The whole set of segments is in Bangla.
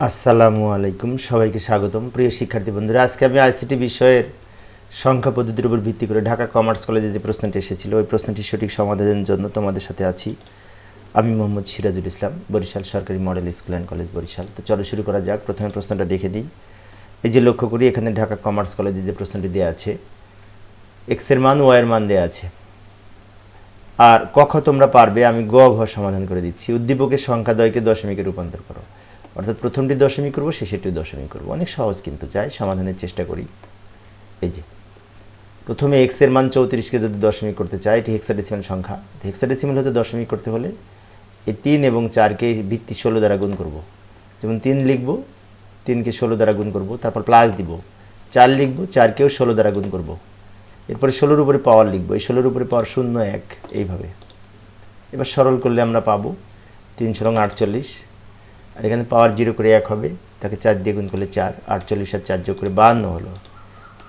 আসসালামু আলাইকুম, সবাইকে স্বাগতম। প্রিয় শিক্ষার্থী বন্ধুরা, আজকে আমি আইসিটি বিষয়ের সংখ্যা পদ্ধতির উপর ভিত্তি করে ঢাকা কমার্স কলেজে যে প্রশ্নটি এসেছিল, ওই প্রশ্নটির সঠিক সমাধানের জন্য তোমাদের সাথে আছি। আমি মোহাম্মদ সিরাজুল ইসলাম, বরিশাল সরকারি model school and college Barishal. তো চলো শুরু করা যাক। প্রথমে প্রশ্নটা দেখে দিই। এই যে লক্ষ্য করি, এখানে ঢাকা কমার্স কলেজে যে প্রশ্নটি দেওয়া আছে এক্সের মান ওয়াইয়ের মান দেওয়া আছে। আর কখ তোমরা পারবে, আমি গ ঘ সমাধান করে দিচ্ছি। উদ্দীপকের সংখ্যা দয়কে দশমিকে রূপান্তর করো। অর্থাৎ প্রথমটি দশমিক করব, শেষেরটি দশমিক করব। অনেক সহজ কিন্তু চাই সমাধানের চেষ্টা করি। এই যে, প্রথমে এক্সের মান চৌত্রিশকে যদি দশমিক করতে চাই, এটি হেক্সাডেসিমাল সংখ্যা। হেক্সাডেসিমাল হতে দশমিক করতে হলে এই তিন এবং চারকে ভিত্তি ষোলো দ্বারা গুণ করব। যেমন তিন লিখব, তিনকে ষোলো দ্বারা গুণ করব, তারপর প্লাস দিব। চার লিখব, চারকেও ষোলো দ্বারা গুণ করব। এরপরে ষোলোর উপরে পাওয়ার লিখব। এই ষোলোর উপরে পাওয়ার শূন্য এক, এইভাবে। এবার সরল করলে আমরা পাবো তিন সরং আটচল্লিশ। আর এখানে পাওয়ার জিরো করে এক হবে, তাকে চার দিয়ে গুণ করলে চার, আটচল্লিশ আর চার যোগ করে বাহান্ন হলো।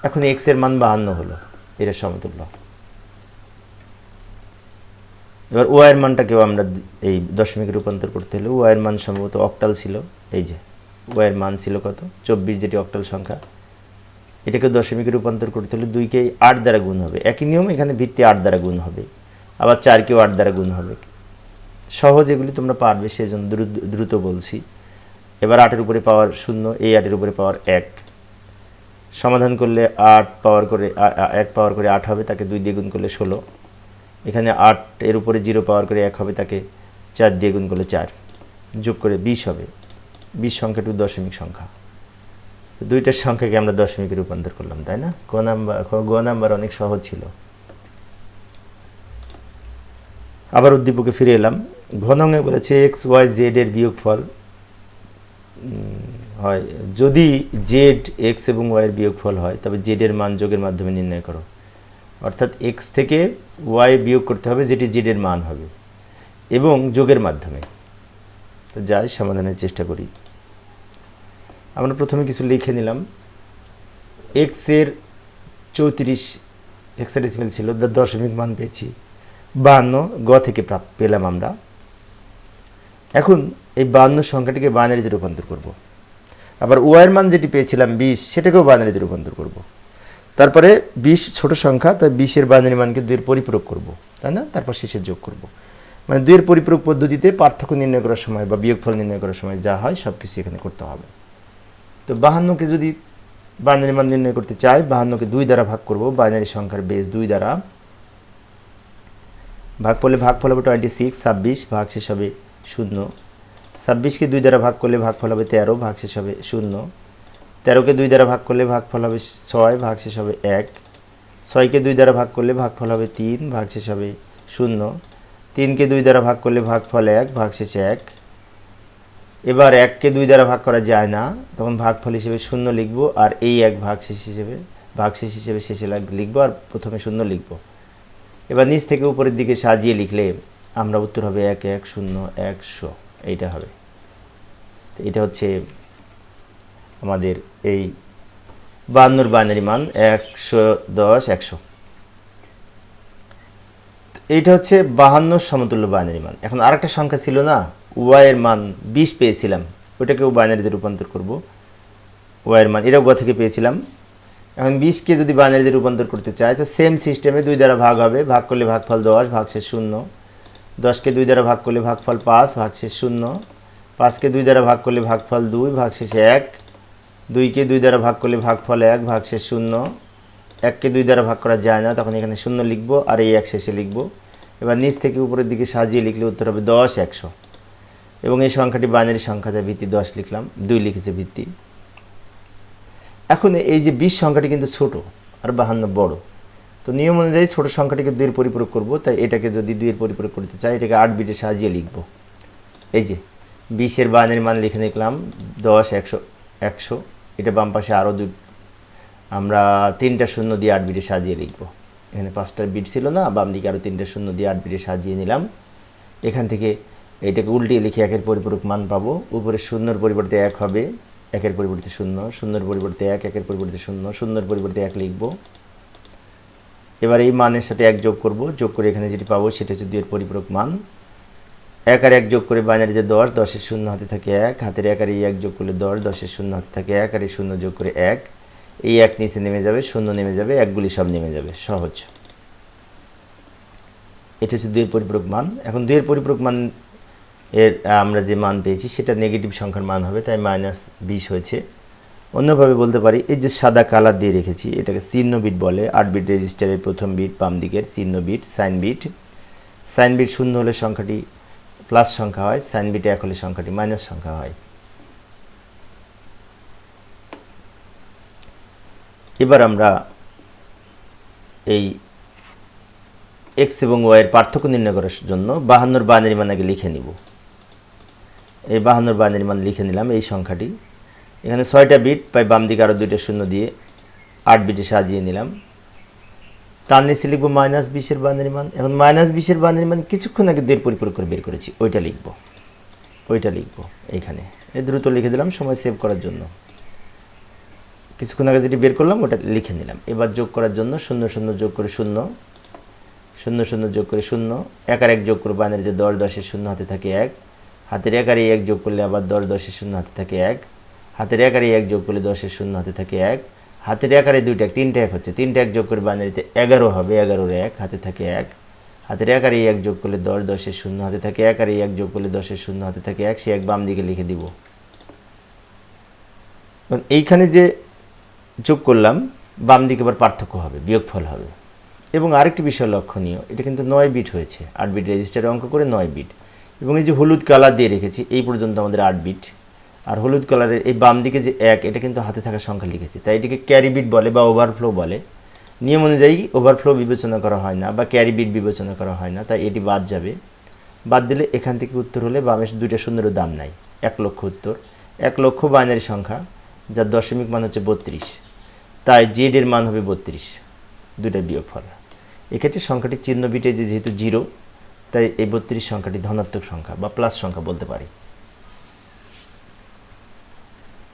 এখন এক্সের মান বাহান্ন হলো, এটা সমতুল্য। এবার ওয়াইয়ের মানটাকেও আমরা এই দশমিক রূপান্তর করতে হলে ওয়াইয়ের মান সম্ভবত অক্টাল ছিল, এই যে ওয়াইয়ের মান ছিল কত? চব্বিশ যেটি অক্টাল সংখ্যা। এটাকে দশমিকে রূপান্তর করতে হলে দুইকে আট দ্বারা গুণ হবে। একই নিয়ম এখানে ভিত্তি আট দ্বারা গুণ হবে, আবার চারকেও আট দ্বারা গুণ হবে। সহজ এগুলি তোমরা পারবে, সেজন্য দ্রুত দ্রুত বলছি। এবার আটের উপরে পাওয়ার শূন্য, এই আটের উপরে পাওয়ার এক। সমাধান করলে আট পাওয়ার করে এক পাওয়ার করে আট হবে, তাকে দুই দিয়ে গুণ করলে ষোলো। এখানে আট এর উপরে জিরো পাওয়ার করে এক হবে, তাকে চার দিয়ে গুণ করলে চার। যোগ করে বিশ হবে। বিশ সংখ্যাটু দশমিক সংখ্যা। দুইটার সংখ্যাকে আমরা দশমিকে রূপান্তর করলাম, তাই না? ক নাম্বার গ নাম্বার অনেক সহজ ছিল। আবার উদ্দীপকে ফিরে এলাম। ঘনঙে বলেছে এক্স ওয়াই জেড এর বিয়োগফল হয়। যদি জেড এক্স এবং ওয়াই এর বিয়োগফল হয়, তবে জেড এর মান যোগের মাধ্যমে নির্ণয় করো। অর্থাৎ এক্স থেকে ওয়াই বিয়োগ করতে হবে, যেটি জেড এর মান হবে, এবং যোগের মাধ্যমে। তো যাই, সমাধানের চেষ্টা করি। আমরা প্রথমে কিছু লিখে নিলাম। এক্সের চৌত্রিশ হেক্সাডেসিমেল ছিল, দশমিক মান পেয়েছি। বাহান্ন, গ থেকে পেলাম আমরা। এখন এই বাহান্ন সংখ্যাটিকে বাইনারিতে রূপান্তর করব। আবার ওয়াইয়ের মান যেটি পেয়েছিলাম বিশ, সেটাকেও বাইনারিতে রূপান্তর করব। তারপরে বিশ ছোট সংখ্যা, তাই বিশের বাইনারি মানকে দুইয়ের পরিপূরক করব, তাই না তারপর শেষে যোগ করব মানে দুইয়ের পরিপূরক পদ্ধতিতে পার্থক্য নির্ণয় করার সময় বা বিয়োগফল নির্ণয় করার সময় যা হয় সব কিছু এখানে করতে হবে তো বাহান্নকে যদি বাইনারি মান নির্ণয় করতে চাই, বাহান্নকে দুই দ্বারা ভাগ করব, বাইনারি সংখ্যার বেস দুই দ্বারা ভাগ করলে ভাগ ফল হবে টোয়েন্টি সিক্স ছাব্বিশ ভাগ শেষ হবে শূন্য। ছাব্বিশকে দুই দ্বারা ভাগ করলে ভাগ ফল হবে তেরো, ভাগ শেষ হবে শূন্য। তেরোকে দুই দ্বারা ভাগ করলে ভাগ ফল হবে ছয়, ভাগ শেষ হবে এক। ছয়কে দুই দ্বারা ভাগ করলে ভাগ ফল হবে তিন, ভাগ শেষ হবে শূন্য। তিনকে দুই দ্বারা ভাগ করলে ভাগ ফল এক, ভাগ শেষে এক। এবার এককে দুই দ্বারা ভাগ করা যায় না, তখন ভাগফল হিসেবে শূন্য লিখব আর এই এক ভাগ শেষ হিসেবে, ভাগ শেষ হিসেবে শেষে লিখব আর প্রথমে শূন্য লিখব। এবার নিচ থেকে উপরের দিকে সাজিয়ে লিখলে আমরা উত্তর হবে এক এক, শূন্য, একশো। এইটা হবে। তো এটা হচ্ছে আমাদের এই বান্নর বাইনারি মান, একশো দশ, একশো। এইটা হচ্ছে বাহান্ন সমতুল্য বাইনারি মান। এখন আরেকটা সংখ্যা ছিল না? ওয়াইয়ের মান বিশ পেয়েছিলাম। ওইটাকেও বাইনারিতে রূপান্তর করব। ওয়াইয়ের মান, এটাও গ থেকে পেয়েছিলাম। এখন বিশকে যদি বাইনারিতে রূপান্তর করতে চাই তো সেম সিস্টেমে দুই দ্বারা ভাগ হবে। ভাগ করলে ভাগফল দশ ভাগ শেষ শূন্য। দশকে দুই দ্বারা ভাগ করলে ভাগফল পাঁচ ভাগ শেষ শূন্য। পাঁচকে দুই দ্বারা ভাগ করলে ভাগফল দুই ভাগ শেষে এক। দুইকে দুই দ্বারা ভাগ করলে ভাগফল এক ভাগ শেষ শূন্য। এককে দুই দ্বারা ভাগ করা যায় না, তখন এখানে শূন্য লিখব আর এই এক শেষে লিখব। এবার নিচ থেকে উপরের দিকে সাজিয়ে লিখলে উত্তর হবে দশ, একশো। এবং এই সংখ্যাটি বাইনারি সংখ্যাতে ভিত্তি দশ লিখলাম, দুই লিখেছে ভিত্তি। এখন এই যে বিশ সংখ্যাটি কিন্তু ছোট, আর বাহান্ন বড়। তো নিয়ম অনুযায়ী ছোট সংখ্যাটিকে দুইয়ের পরিপূরক করব, তাই এটাকে যদি দুইয়ের পরিপূরক করতে চাই, এটাকে আট বিটে সাজিয়ে লিখব। এই যে বিশের বাইনারি মান লিখে নিলাম দশ, একশো একশো, এটা বাম পাশে আরও দুই, আমরা তিনটা শূন্য দিয়ে আট বিটে সাজিয়ে লিখব। এখানে পাঁচটা বিট ছিল না, বাম দিকে আরও তিনটা শূন্য দিয়ে আট বিটে সাজিয়ে নিলাম। এখান থেকে এটাকে উল্টিয়ে লিখে একের পরিপূরক মান পাবো। উপরে শূন্যর পরিবর্তে এক হবে, একের পরিবর্তে শূন্য, শূন্যর পরিবর্তে এক, একের পরিবর্তে শূন্য, শূন্যর পরিবর্তে এক লিখব। এবার এই মানের সাথে এক যোগ করব, যোগ করে এখানে যেটি পাবো সেটা হচ্ছে দুইয়ের পরিপূরক মান। এক আর এক যোগ করে বাইনারিতে দশ, দশের শূন্য হাতে থাকে এক, হাতের এক আর এই এক যোগ করলে দশ, দশের শূন্য হাতে থাকে এক, আর এই শূন্য যোগ করে এক। এই এক নিচে নেমে যাবে, শূন্য নেমে যাবে, একগুলি সব নেমে যাবে, সহজ। এটা হচ্ছে দুইয়ের পরিপূরক মান। এখন দুইয়ের পরিপূরক মান এর, আমরা যে মান পেয়েছি, সেটা নেগেটিভ সংখ্যার মান হবে, তাই মাইনাস বিশ হয়েছে। অন্যভাবে বলতে পারি, এই যে সাদা কালার দিয়ে রেখেছি, এটাকে চিহ্ন বিট বলে, আট বিট রেজিস্টারের প্রথম বিট, বাম দিকের চিহ্ন bit sign bit. Sign bit শূন্য হলে সংখ্যাটি প্লাস সংখ্যা হয়, সাইন বিট এক হলে সংখ্যাটি মাইনাস সংখ্যা হয়। এবার আমরা এই এক্স এবং ওয়াইয়ের পার্থক্য নির্ণয় করার জন্য বাহান্নর বাইনারি মান আগে লিখে নিব। এই বাহান্নর বাইনারি মান লিখে নিলাম, এই সংখ্যাটি। এখানে ছয়টা বিট, পাই বাম দিকে আরও দুইটা শূন্য দিয়ে আট বিটে সাজিয়ে নিলাম। তার নিচে লিখব মাইনাস বিশের বাইনারি মান। এখন মাইনাস বিশের বাইনারি মান কিছুক্ষণ আগে দুইয়ের পরিপূরক করে বের করেছি। ওইটা লিখব। ওইটা লিখব এইখানে। এই দ্রুত লিখে দিলাম, সময় সেভ করার জন্য। কিছুক্ষণ আগে যেটি বের করলাম, ওটা লিখে নিলাম। এবার যোগ করার জন্য শূন্য শূন্য যোগ করে শূন্য। শূন্য শূন্য যোগ করে শূন্য। এক আর এক যোগ করে বাইনারিতে দশ, দশের শূন্য, হাতে থাকে এক। হাতের এক এক যোগ করলে আবার দশ, দশের শূন্য, হাতে থাকে এক। হাতের এক আর এই এক যোগ করলে দশের শূন্য হাতে থাকে এক। হাতের এক আর এই দুইটা এক, তিনটা এক হচ্ছে, তিনটা এক যোগ করে বাইনারিতে এগারো হবে, এগারোর এক হাতে থাকে এক। হাতের এক আর এক যোগ করলে দশ, দশের শূন্য হাতে থাকে এক আর এক যোগ করলে দশের শূন্য হাতে থাকে এক, সে এক বাম দিকে লিখে দিব। এইখানে যে যোগ করলাম, বাম দিকে আবার পার্থক্য হবে, বিয়োগফল হবে। এবং আরেকটি বিষয় লক্ষণীয়, এটা কিন্তু নয় বিট হয়েছে। আট বিট রেজিস্টারে অঙ্ক করে নয় বিট। এবং এই যে হলুদ কালার দিয়ে রেখেছি, এই পর্যন্ত আমাদের আট বিট। আর হলুদ কালারের এই বাম দিকে যে এক, এটা কিন্তু হাতে থাকা সংখ্যা লিখেছি। তাই এটিকে ক্যারিবিট বলে বা ওভারফ্লো বলে। নিয়ম অনুযায়ী ওভারফ্লো বিবেচনা করা হয় না বা ক্যারিবিট বিবেচনা করা হয় না, তাই এটি বাদ যাবে। বাদ দিলে এখান থেকে উত্তর হলে বামে দুইটা শূন্যেরও দাম নাই। এক লক্ষ উত্তর। এক লক্ষ বাইনারি সংখ্যা যার দশমিক মান হচ্ছে বত্রিশ। তাই জেডের মান হবে বত্রিশ। দুইটা বিয়োগফল। এক্ষেত্রে সংখ্যাটি চিহ্ন বিটে যেহেতু জিরো তাই এই বত্রিশ সংখ্যাটি ধনাত্মক সংখ্যা বা প্লাস সংখ্যা বলতে পারি।